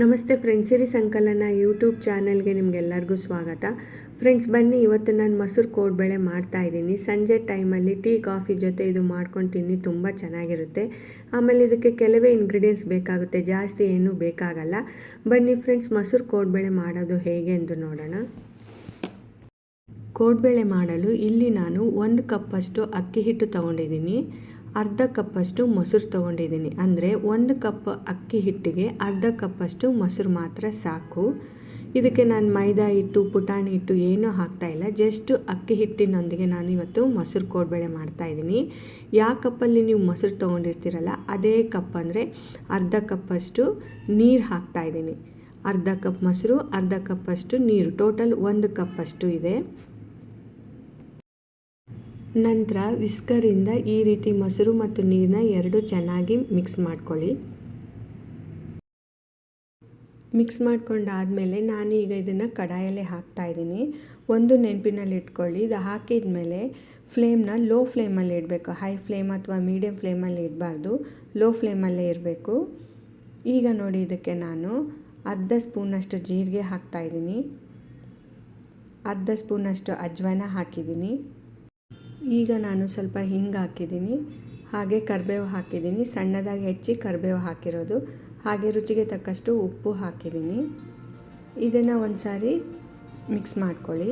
ನಮಸ್ತೆ ಫ್ರೆಂಡ್ಸ್ ಸಿರಿ ಸಂಕಲನ ಯೂಟ್ಯೂಬ್ ಚಾನಲ್ಗೆ ನಿಮಗೆಲ್ಲರಿಗೂ ಸ್ವಾಗತ. ಫ್ರೆಂಡ್ಸ್ ಬನ್ನಿ, ಇವತ್ತು ನಾನು ಮೊಸರು ಕೋಡ್ಬೇಳೆ ಮಾಡ್ತಾ ಇದ್ದೀನಿ. ಸಂಜೆ ಟೈಮಲ್ಲಿ ಟೀ, ಕಾಫಿ ಜೊತೆ ಇದು ಮಾಡ್ಕೊಂಡು ತಿನ್ನಿ, ತುಂಬ ಚೆನ್ನಾಗಿರುತ್ತೆ. ಆಮೇಲೆ ಇದಕ್ಕೆ ಕೆಲವೇ ಇಂಗ್ರೀಡಿಯೆಂಟ್ಸ್ ಬೇಕಾಗುತ್ತೆ, ಜಾಸ್ತಿ ಏನೂ ಬೇಕಾಗಲ್ಲ. ಬನ್ನಿ ಫ್ರೆಂಡ್ಸ್ ಮೊಸರು ಕೋಡ್ಬೇಳೆ ಮಾಡೋದು ಹೇಗೆ ಎಂದು ನೋಡೋಣ. ಕೋಡ್ಬೇಳೆ ಮಾಡಲು ಇಲ್ಲಿ ನಾನು ಒಂದು ಕಪ್ಪಷ್ಟು ಅಕ್ಕಿ ಹಿಟ್ಟು ತೊಗೊಂಡಿದ್ದೀನಿ. ಅರ್ಧ ಕಪ್ಪಷ್ಟು ಮೊಸರು ತೊಗೊಂಡಿದ್ದೀನಿ. ಅಂದರೆ ಒಂದು ಕಪ್ ಅಕ್ಕಿ ಹಿಟ್ಟಿಗೆ ಅರ್ಧ ಕಪ್ಪಷ್ಟು ಮೊಸರು ಮಾತ್ರ ಸಾಕು. ಇದಕ್ಕೆ ನಾನು ಮೈದಾ ಹಿಟ್ಟು, ಪುಟಾಣಿ ಹಿಟ್ಟು ಏನೂ ಹಾಕ್ತಾಯಿಲ್ಲ ಜಸ್ಟು ಅಕ್ಕಿ ಹಿಟ್ಟಿನೊಂದಿಗೆ ನಾನು ಇವತ್ತು ಮೊಸರು ಕೋಡ್ಬೇಳೆ ಮಾಡ್ತಾಯಿದ್ದೀನಿ ಯಾವ ಕಪ್ಪಲ್ಲಿ ನೀವು ಮೊಸರು ತೊಗೊಂಡಿರ್ತೀರಲ್ಲ, ಅದೇ ಕಪ್ ಅಂದರೆ ಅರ್ಧ ಕಪ್ಪಷ್ಟು ನೀರು ಹಾಕ್ತಾಯಿದ್ದೀನಿ ಅರ್ಧ ಕಪ್ ಮೊಸರು, ಅರ್ಧ ಕಪ್ಪಷ್ಟು ನೀರು. ಟೋಟಲ್ ಒಂದು ಕಪ್ಪಷ್ಟು ಇದೆ. ನಂತರ ವಿಸ್ಕರಿಂದ ಈ ರೀತಿ ಮೊಸರು ಮತ್ತು ನೀರನ್ನ ಎರಡು ಚೆನ್ನಾಗಿ ಮಿಕ್ಸ್ ಮಾಡ್ಕೊಳ್ಳಿ. ಮಿಕ್ಸ್ ಮಾಡ್ಕೊಂಡಾದಮೇಲೆ ನಾನು ಈಗ ಇದನ್ನು ಕಡಾಯಲ್ಲೇ ಹಾಕ್ತಾ ಇದ್ದೀನಿ. ಒಂದು ನೆನಪಿನಲ್ಲಿ ಇಟ್ಕೊಳ್ಳಿ. ಇದು ಹಾಕಿದ ಮೇಲೆ ಫ್ಲೇಮ್ನ ಲೋ ಫ್ಲೇಮಲ್ಲಿ ಇಡಬೇಕು. ಹೈ ಫ್ಲೇಮ್ ಅಥವಾ ಮೀಡಿಯಮ್ ಫ್ಲೇಮಲ್ಲಿ ಇಡಬಾರ್ದು. ಲೋ ಫ್ಲೇಮಲ್ಲೇ ಇರಬೇಕು. ಈಗ ನೋಡಿ ಇದಕ್ಕೆ ನಾನು ಅರ್ಧ ಸ್ಪೂನಷ್ಟು ಜೀರಿಗೆ ಹಾಕ್ತಾಯಿದ್ದೀನಿ ಅರ್ಧ ಸ್ಪೂನಷ್ಟು ಅಜ್ವಾನ ಹಾಕಿದ್ದೀನಿ. ಈಗ ನಾನು ಸ್ವಲ್ಪ ಹಿಂಗೆ ಹಾಕಿದ್ದೀನಿ. ಹಾಗೆ ಕರಿಬೇವು ಹಾಕಿದ್ದೀನಿ. ಸಣ್ಣದಾಗಿ ಹೆಚ್ಚಿ ಕರಿಬೇವು ಹಾಕಿರೋದು. ಹಾಗೆ ರುಚಿಗೆ ತಕ್ಕಷ್ಟು ಉಪ್ಪು ಹಾಕಿದ್ದೀನಿ. ಇದನ್ನು ಒಂದು ಸಾರಿ ಮಿಕ್ಸ್ ಮಾಡ್ಕೊಳ್ಳಿ.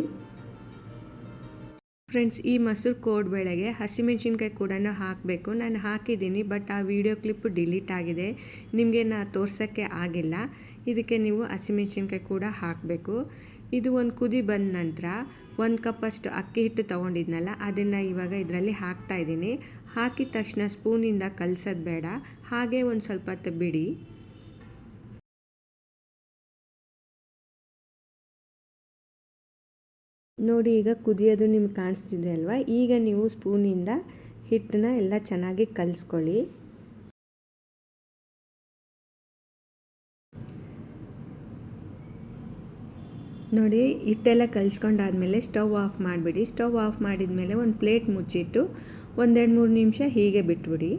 ಫ್ರೆಂಡ್ಸ್, ಈ ಮೊಸರು ಕೋಡ್ಬೇಳೆಗೆ ಹಸಿಮೆಣಸಿನ್ಕಾಯಿ ಕೂಡ ಹಾಕಬೇಕು. ನಾನು ಹಾಕಿದ್ದೀನಿ, ಬಟ್ ಆ ವಿಡಿಯೋ ಕ್ಲಿಪ್ ಡಿಲೀಟ್ ಆಗಿದೆ. ನಿಮಗೆ ನಾ ತೋರ್ಸೋಕ್ಕೆ ಆಗಿಲ್ಲ. ಇದಕ್ಕೆ ನೀವು ಹಸಿಮೆಣಸಿನ್ಕಾಯಿ ಕೂಡ ಹಾಕಬೇಕು. ಇದು ಒಂದು ಕುದಿ ಬಂದ ನಂತರ ಒಂದು ಕಪ್ಪಷ್ಟು ಅಕ್ಕಿ ಹಿಟ್ಟು ತೊಗೊಂಡಿದ್ನಲ್ಲ, ಅದನ್ನು ಇವಾಗ ಇದರಲ್ಲಿ ಹಾಕ್ತಾ ಇದ್ದೀನಿ. ಹಾಕಿದ ತಕ್ಷಣ ಸ್ಪೂನಿಂದ ಕಲಸೋದು ಬೇಡ, ಹಾಗೆ ಒಂದು ಸ್ವಲ್ಪ ಹೊತ್ತು ಬಿಡಿ. ನೋಡಿ, ಈಗ ಕುದಿಯೋದು ನಿಮ್ಗೆ ಕಾಣಿಸ್ತಿದೆ ಅಲ್ವಾ? ಈಗ ನೀವು ಸ್ಪೂನಿಂದ ಹಿಟ್ಟನ್ನ ಎಲ್ಲ ಚೆನ್ನಾಗಿ ಕಲಿಸ್ಕೊಳ್ಳಿ. ನೋಡಿ, ಹಿಟ್ಟೆಲ್ಲ ಕಲಿಸ್ಕೊಂಡಾದ್ಮೇಲೆ ಸ್ಟವ್ ಆಫ್ ಮಾಡಿಬಿಡಿ. ಸ್ಟವ್ ಆಫ್ ಮಾಡಿದ ಮೇಲೆ ಒಂದು ಪ್ಲೇಟ್ ಮುಚ್ಚಿಟ್ಟು ಒಂದೆರಡು ಮೂರು ನಿಮಿಷ ಹೀಗೆ ಬಿಟ್ಬಿಡಿ.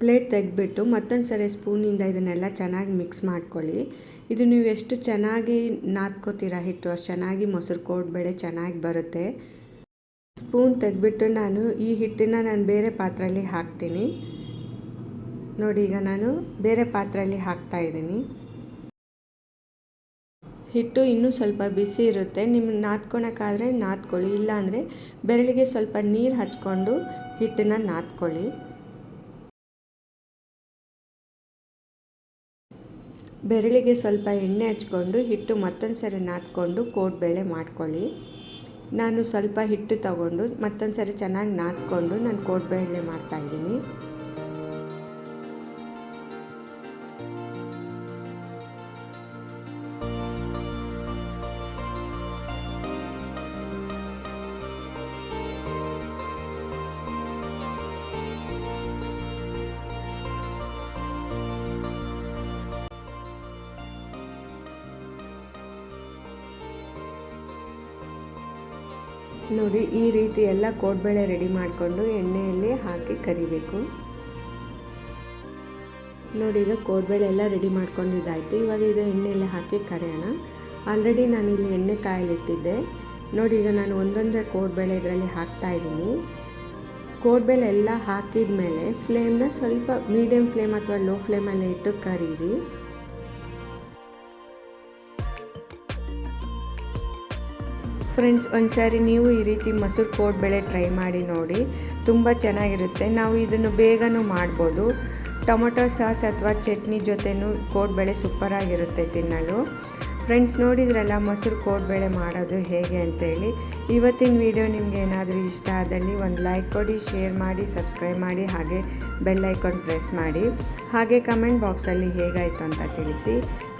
ಪ್ಲೇಟ್ ತೆಗೆದ್ಬಿಟ್ಟು ಮತ್ತೊಂದು ಸರಿ ಸ್ಪೂನಿಂದ ಇದನ್ನೆಲ್ಲ ಚೆನ್ನಾಗಿ ಮಿಕ್ಸ್ ಮಾಡ್ಕೊಳ್ಳಿ. ಇದು ನೀವು ಎಷ್ಟು ಚೆನ್ನಾಗಿ ನಾದ್ಕೋತೀರ ಹಿಟ್ಟು, ಅಷ್ಟು ಚೆನ್ನಾಗಿ ಮೊಸರು ಕೋಡ್ಬೇಳೆ ಚೆನ್ನಾಗಿ ಬರುತ್ತೆ. ಸ್ಪೂನ್ ತೆಗೆದ್ಬಿಟ್ಟು ನಾನು ಈ ಹಿಟ್ಟನ್ನು ನಾನು ಬೇರೆ ಪಾತ್ರೆಯಲ್ಲಿ ಹಾಕ್ತೀನಿ. ನೋಡಿ, ಈಗ ನಾನು ಬೇರೆ ಪಾತ್ರೆಯಲ್ಲಿ ಹಾಕ್ತಾ ಇದ್ದೀನಿ. ಹಿಟ್ಟು ಇನ್ನೂ ಸ್ವಲ್ಪ ಬಿಸಿ ಇರುತ್ತೆ. ನಿಮ್ಗೆ ನಾದ್ಕೊಳಕ್ಕಾದರೆ ನಾದ್ಕೊಳ್ಳಿ, ಇಲ್ಲಾಂದರೆ ಬೆರಳಿಗೆ ಸ್ವಲ್ಪ ನೀರು ಹಚ್ಕೊಂಡು ಹಿಟ್ಟನ್ನು ನಾದ್ಕೊಳ್ಳಿ. ಬೆರಳಿಗೆ ಸ್ವಲ್ಪ ಎಣ್ಣೆ ಹಚ್ಕೊಂಡು ಹಿಟ್ಟು ಮತ್ತೊಂದು ಸರಿ ನಾದ್ಕೊಂಡು ಕೋಡ್ಬೇಳೆ ಮಾಡ್ಕೊಳ್ಳಿ. ನಾನು ಸ್ವಲ್ಪ ಹಿಟ್ಟು ತಗೊಂಡು ಮತ್ತೊಂದು ಸರಿ ಚೆನ್ನಾಗಿ ನಾದ್ಕೊಂಡು ನಾನು ಕೋಟ್ ಬೇಳೆ ಮಾಡ್ತಾಯಿದ್ದೀನಿ ನೋಡಿ, ಈ ರೀತಿ ಎಲ್ಲ ಕೋಡ್ಬೇಳೆ ರೆಡಿ ಮಾಡಿಕೊಂಡು ಎಣ್ಣೆಯಲ್ಲಿ ಹಾಕಿ ಕರಿಬೇಕು. ನೋಡಿ, ಈಗ ಕೋಡ್ಬೇಳೆ ಎಲ್ಲ ರೆಡಿ ಮಾಡ್ಕೊಂಡಿದ್ದಾಯಿತು. ಇವಾಗ ಇದು ಎಣ್ಣೆಯಲ್ಲಿ ಹಾಕಿ ಕರೆಯೋಣ. ಆಲ್ರೆಡಿ ನಾನು ಇಲ್ಲಿ ಎಣ್ಣೆ ಕಾಯಲಿಟ್ಟಿದ್ದೆ. ನೋಡಿ, ಈಗ ನಾನು ಒಂದೊಂದೇ ಕೋಡ್ಬೇಳೆ ಇದರಲ್ಲಿ ಹಾಕ್ತಾ ಇದ್ದೀನಿ. ಕೋಡ್ಬೇಳೆ ಎಲ್ಲ ಹಾಕಿದ ಮೇಲೆ ಫ್ಲೇಮ್ನ ಸ್ವಲ್ಪ ಮೀಡಿಯಮ್ ಫ್ಲೇಮ್ ಅಥವಾ ಲೋ ಫ್ಲೇಮಲ್ಲೇ ಇಟ್ಟು ಕರೀರಿ. ಫ್ರೆಂಡ್ಸ್, ಒಂದ್ಸಾರಿ ನೀವು ಈ ರೀತಿ ಮೊಸರು ಕೋಡ್ಬೇಳೆ ಟ್ರೈ ಮಾಡಿ ನೋಡಿ. ತುಂಬ ಚೆನ್ನಾಗಿರುತ್ತೆ. ನಾವು ಇದನ್ನು ಬೇಗನೂ ಮಾಡ್ಬೋದು. ಟೊಮೊಟೊ ಸಾಸ್ ಅಥವಾ ಚಟ್ನಿ ಜೊತೆನೂ ಕೋಡ್ಬೇಳೆ ಸೂಪರಾಗಿರುತ್ತೆ ತಿನ್ನಲು. ಫ್ರೆಂಡ್ಸ್, ನೋಡಿದ್ರಲ್ಲ ಮೊಸರು ಕೋಡ್ಬೇಳೆ ಮಾಡೋದು ಹೇಗೆ ಅಂತೇಳಿ. ಇವತ್ತಿನ ವಿಡಿಯೋ ನಿಮಗೆ ಏನಾದರೂ ಇಷ್ಟ ಆದಲ್ಲಿ ಒಂದು ಲೈಕ್ ಕೊಡಿ, ಶೇರ್ ಮಾಡಿ, ಸಬ್ಸ್ಕ್ರೈಬ್ ಮಾಡಿ, ಹಾಗೆ ಬೆಲ್ ಐಕಾನ್ ಪ್ರೆಸ್ ಮಾಡಿ. ಹಾಗೆ ಕಮೆಂಟ್ ಬಾಕ್ಸಲ್ಲಿ ಹೇಗಾಯಿತು ಅಂತ ತಿಳಿಸಿ.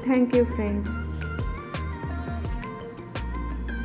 Thank you friends.